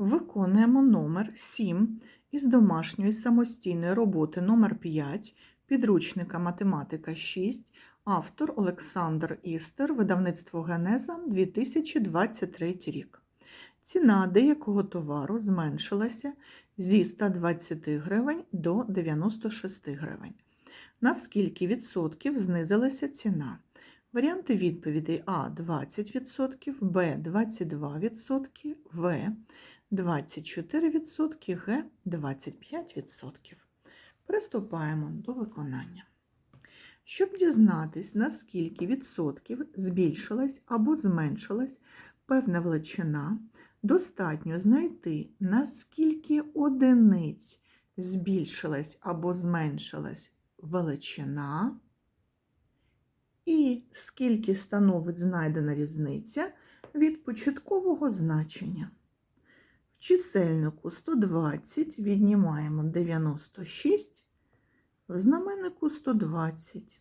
Виконуємо номер 7 із домашньої самостійної роботи номер 5 підручника математика 6, автор Олександр Істер, видавництво Генеза 2023 рік. Ціна деякого товару зменшилася зі 120 гривень до 96 гривень. На скільки відсотків знизилася ціна? Варіанти відповідей А 20%, Б 22%, В 24%, Г 25%. Приступаємо до виконання. Щоб дізнатись, на скільки відсотків збільшилась або зменшилась певна величина, достатньо знайти, на скільки одиниць збільшилась або зменшилась величина, і скільки становить знайдена різниця від початкового значення. В чисельнику 120 віднімаємо 96, в знаменнику 120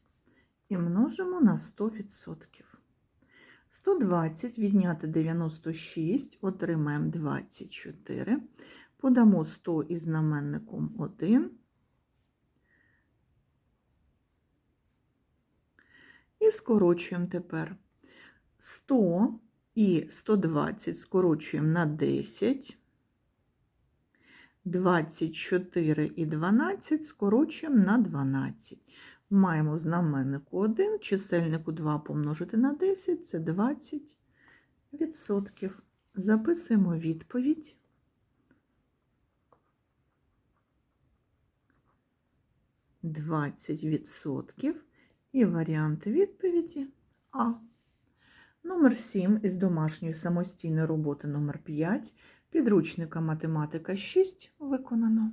і множимо на 100%. 120 відняти 96, отримаємо 24, подамо 100 із знаменником 1. І скорочуємо тепер 100 і 120 скорочуємо на 10. 24 і 12 скорочуємо на 12. Маємо знаменнику 1, чисельнику 2 помножити на 10 це 20 відсотків. Записуємо відповідь. Двадцять відсотків і варіант відповіді А. Номер 7 із домашньої самостійної роботи номер 5 підручника математика 6 виконано.